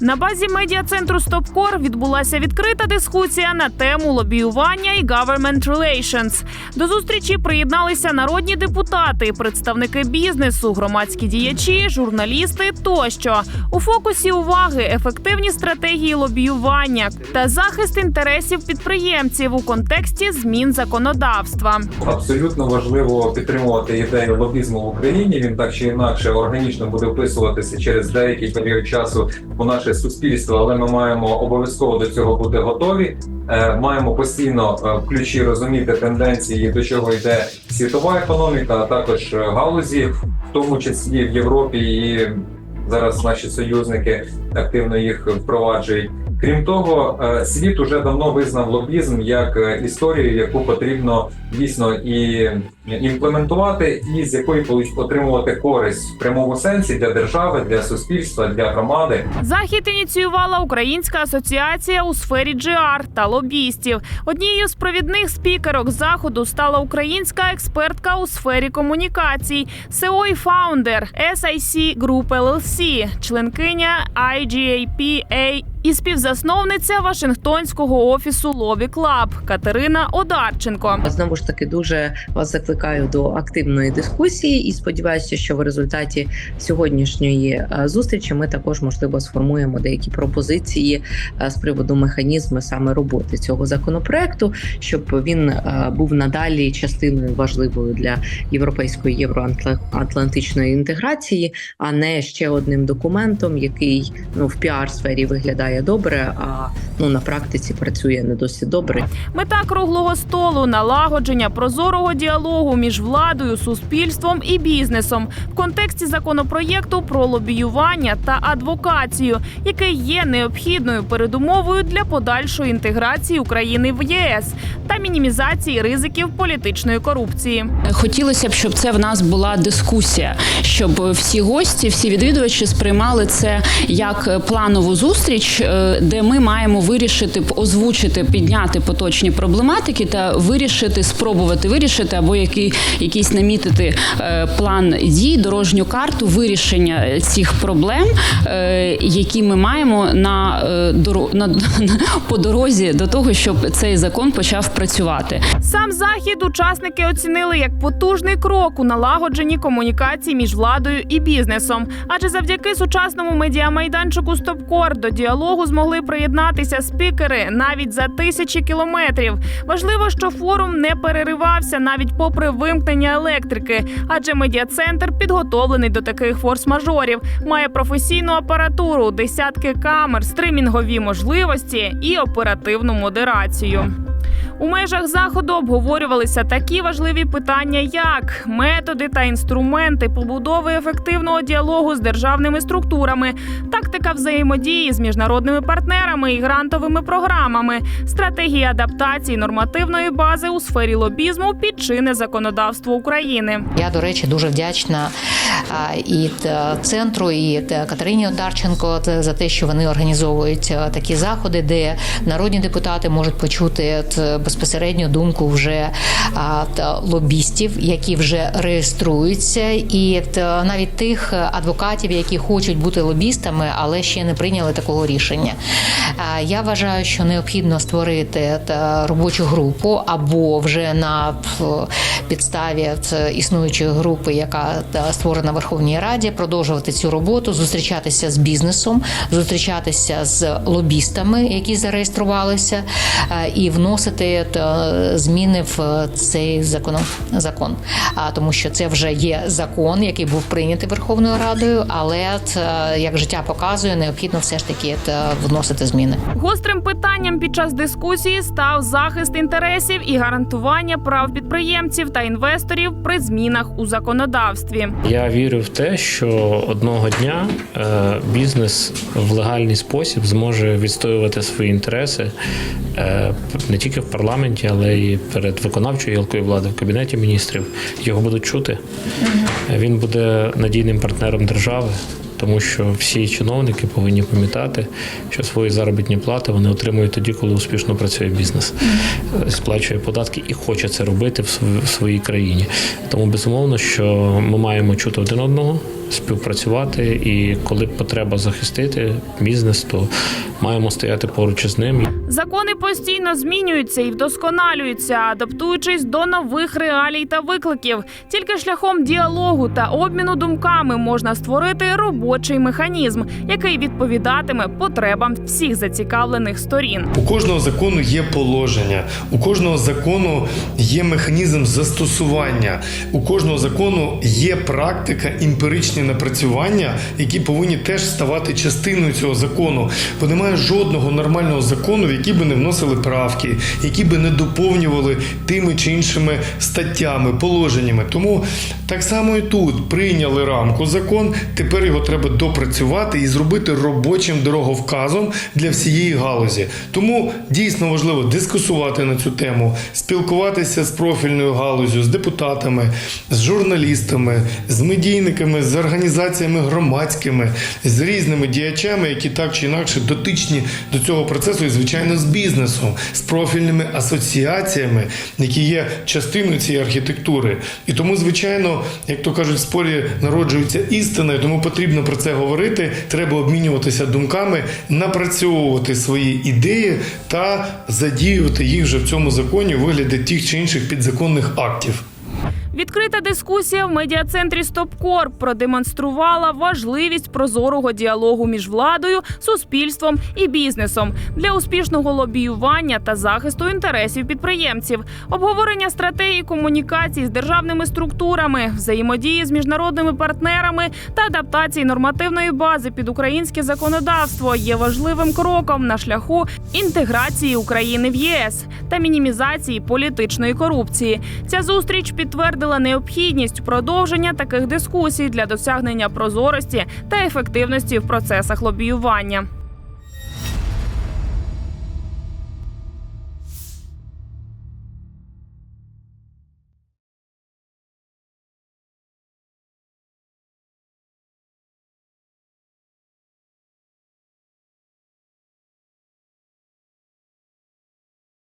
На базі медіа-центру Стопкор відбулася відкрита дискусія на тему лобіювання і government relations. До зустрічі приєдналися народні депутати, представники бізнесу, громадські діячі, журналісти тощо. У фокусі уваги ефективні стратегії лобіювання та захист інтересів підприємців у контексті змін законодавства. Абсолютно важливо підтримувати ідею лобізму в Україні. Він так чи інакше органічно буде вписуватися через деякий період часу у наше суспільство, але ми маємо обов'язково до цього бути готові. Е, Маємо постійно е, в ключі розуміти тенденції, до чого йде світова економіка, а також е, галузі, в тому числі в Європі, і зараз наші союзники активно їх впроваджують. Крім того, світ уже давно визнав лобізм як історію, яку потрібно дійсно і імплементувати, і з якої будуть отримувати користь в прямому сенсі для держави, для суспільства, для громади. Захід ініціювала Українська асоціація у сфері GR та лобістів. Однією з провідних спікерок заходу стала українська експертка у сфері комунікацій, SEO і фаундер SIC Group LLC, членкиня IGAPA і співзасновниця Вашингтонського офісу Lobby Club Катерина Одарченко. Знову ж таки дуже вас закликаю до активної дискусії і сподіваюся, що в результаті сьогоднішньої е, зустрічі ми також можливо сформуємо деякі пропозиції е, з приводу механізму саме роботи цього законопроекту, щоб він е, був надалі частиною важливою для європейської євроатлантичної інтеграції, а не ще одним документом, який ну в піар сфері виглядає добре, а ну на практиці працює не досить добре. Мета круглого столу налагодження прозорого діалогу між владою, суспільством і бізнесом в контексті законопроєкту про лобіювання та адвокацію, який є необхідною передумовою для подальшої інтеграції України в ЄС та мінімізації ризиків політичної корупції. Хотілося б, щоб це в нас була дискусія, щоб всі гості, всі відвідувачі сприймали це як планову зустріч, е, де ми маємо вирішити, озвучити, підняти поточні проблематики та вирішити, спробувати вирішити або який, якийсь намітити е, план дій, дорожню карту вирішення цих проблем, е, які ми маємо на, е, на, на по дорозі до того, щоб цей закон почав працювати. Сам захід учасники оцінили як потужний крок у налагодженні комунікацій між владою і бізнесом. Адже завдяки сучасному медіамайданчику Стопкор до діалогу змогли приєднатися спікери навіть за тисячі кілометрів. Важливо, що форум не переривався навіть попри вимкнення електрики, адже медіа-центр підготовлений до таких форс-мажорів, має професійну апаратуру, десятки камер, стримінгові можливості і оперативну модерацію. У межах заходу обговорювалися такі важливі питання, як методи та інструменти побудови ефективного діалогу з державними структурами, тактика взаємодії з міжнародними партнерами і грантовими програмами, стратегії адаптації нормативної бази у сфері лобізму під чинне законодавство України. Я, до речі, дуже вдячна і центру, і Катерині Одарченко за те, що вони організовують такі заходи, де народні депутати можуть почути безпосередню думку вже та лобістів, які вже реєструються, і навіть тих адвокатів, які хочуть бути лобістами, але ще не прийняли такого рішення. Я вважаю, що необхідно створити робочу групу або вже на підставі існуючої групи, яка створена в Верховній Раді, продовжувати цю роботу, зустрічатися з бізнесом, зустрічатися з лобістами, які зареєструвалися, і вносити та, зміни в цей закон. закон. А тому, що це вже є закон, який був прийнятий Верховною Радою, але т, як життя показує, необхідно все ж таки вносити зміни. Гострим питанням під час дискусії став захист інтересів і гарантування прав підприємців та інвесторів при змінах у законодавстві. Я вірю в те, що одного дня е, бізнес в легальний спосіб зможе відстоювати свої інтереси е, не тільки в парламенті, але й перед виконавчою гілкою влади в кабінеті міністрів. Його будуть чути. Він буде надійним партнером держави. тому що всі чиновники повинні пам'ятати, що свої заробітні плати вони отримують тоді, коли успішно працює бізнес, сплачує податки і хоче це робити в своїй країні. Тому безумовно, що ми маємо чути один одного, співпрацювати, і коли потреба захистити бізнес, то маємо стояти поруч із ним. Закони постійно змінюються і вдосконалюються, адаптуючись до нових реалій та викликів. Тільки шляхом діалогу та обміну думками можна створити робочий механізм, який відповідатиме потребам всіх зацікавлених сторін. У кожного закону є положення, у кожного закону є механізм застосування, у кожного закону є практика, емпіричні напрацювання, які повинні теж ставати частиною цього закону. Бо немає жодного нормального закону, в який би не вносили правки, які би не доповнювали тими чи іншими статтями, положеннями. Тому так само і тут прийняли рамку закон. Тепер його треба допрацювати і зробити робочим дороговказом для всієї галузі. Тому дійсно важливо дискусувати на цю тему, спілкуватися з профільною галузю, з депутатами, з журналістами, з медійниками, з організаціями громадськими, з різними діячами, які так чи інакше дотичні до цього процесу, і звичайно з бізнесом, з профільними асоціаціями, які є частиною цієї архітектури. І тому, звичайно, як то кажуть, в спорі народжується істина, тому потрібно про це говорити. Треба обмінюватися думками, напрацьовувати свої ідеї та задіювати їх вже в цьому законі у вигляді тих чи інших підзаконних актів. Відкрита дискусія в медіа-центрі Стопкор продемонструвала важливість прозорого діалогу між владою, суспільством і бізнесом для успішного лобіювання та захисту інтересів підприємців, обговорення стратегії комунікацій з державними структурами, взаємодії з міжнародними партнерами та адаптації нормативної бази під українське законодавство є важливим кроком на шляху інтеграції України в ЄС та мінімізації політичної корупції. Ця зустріч підтвердила необхідність продовження таких дискусій для досягнення прозорості та ефективності в процесах лобіювання.